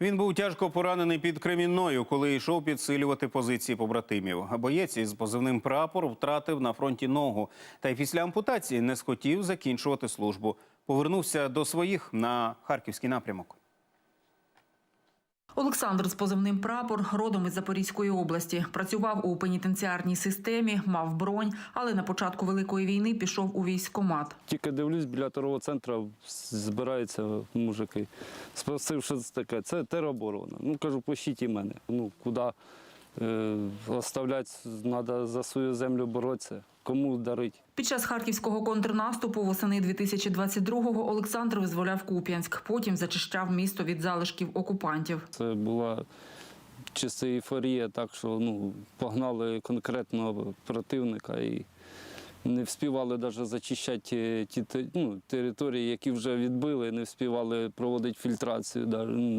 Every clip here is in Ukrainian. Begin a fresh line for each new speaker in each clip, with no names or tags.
Він був тяжко поранений під Кремінною, коли йшов підсилювати позиції побратимів. Боєць із позивним прапор втратив на фронті ногу. Та й після ампутації не схотів закінчувати службу. Повернувся до своїх на харківський напрямок.
Олександр з позивним прапор родом із Запорізької області. Працював у пенітенціарній системі, мав бронь, але на початку великої війни пішов у військкомат.
Тільки дивлюсь, біля торгового центру збираються мужики. Спросив, що це таке. Це тероборона. Ну кажу, пощіть і мене. Ну куди е, оставляти, треба за свою землю боротися. Кому дарить?
Під час харківського контрнаступу восени 2022-го Олександр визволяв Куп'янськ. Потім зачищав місто від залишків окупантів.
Це була чиста ейфорія, так що ну, погнали конкретного противника і не вспівали навіть зачищати ті те- ну, території, які вже відбили, не вспівали проводити фільтрацію,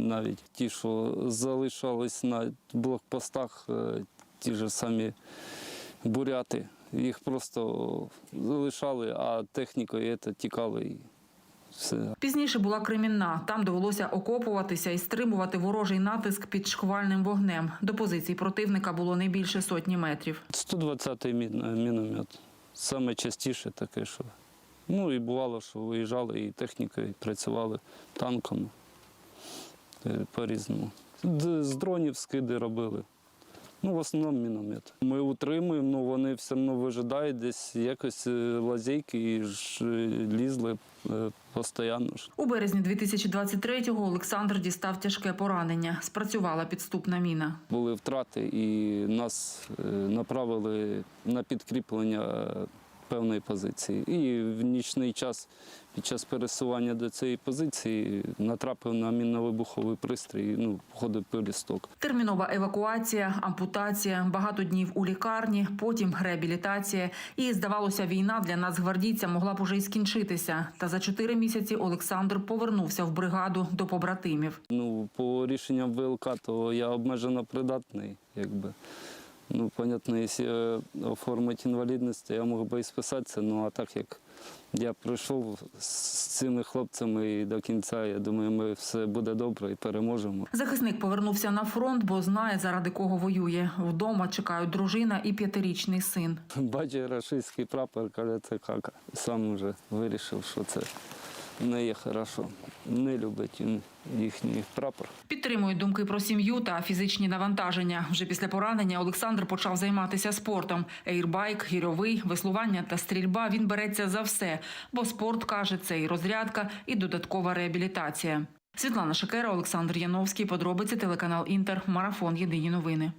навіть ті, що залишались на блокпостах, е, ті ж самі буряти. Їх просто залишали, а технікою це тікали і все.
Пізніше була Кремінна. Там довелося окопуватися і стримувати ворожий натиск під шквальним вогнем. До позицій противника було не більше сотні метрів.
120-й міномет. Саме частіше таке, що. Ну і бувало, що виїжджали і технікою, і працювали танком е, по-різному. З дронів скиди робили. Ну, в основному міномет. Ми утримуємо, ну вони все одно вижидають десь якось е, лазейки і ж е, лізли е, постійно. ж.
У березні 2023-го Олександр дістав тяжке поранення. Спрацювала підступна міна.
Були втрати, і нас направили на підкріплення певної позиції. І в нічний час під час пересування до цієї позиції натрапив на мінно-вибуховий пристрій, ну, входив пилісток.
Термінова евакуація, ампутація, багато днів у лікарні, потім реабілітація. І здавалося, війна для нацгвардійця могла б уже й скінчитися. Та за чотири місяці Олександр повернувся в бригаду до побратимів.
Ну, по рішенням ВЛК, то я обмежено придатний, якби. Ну, понятно, якщо оформити інвалідність, то я мог би і списатися. Ну а так як я прийшов з цими хлопцями і до кінця, я думаю, ми все буде добре і переможемо.
Захисник повернувся на фронт, бо знає, заради кого воює. Вдома чекають дружина і п'ятирічний син.
Бачить рашистський прапор, каже, це кака. Сам вже вирішив, що це не є хорошо. Не любить їхній прапор.
Підтримують думки про сім'ю та фізичні навантаження. Вже після поранення Олександр почав займатися спортом. Ейрбайк, гірьовий, веслування та стрільба. Він береться за все, бо спорт каже, це і розрядка, і додаткова реабілітація. Світлана Шакера, Олександр Яновський. Подробиці телеканал Інтер. Марафон. Єдині новини.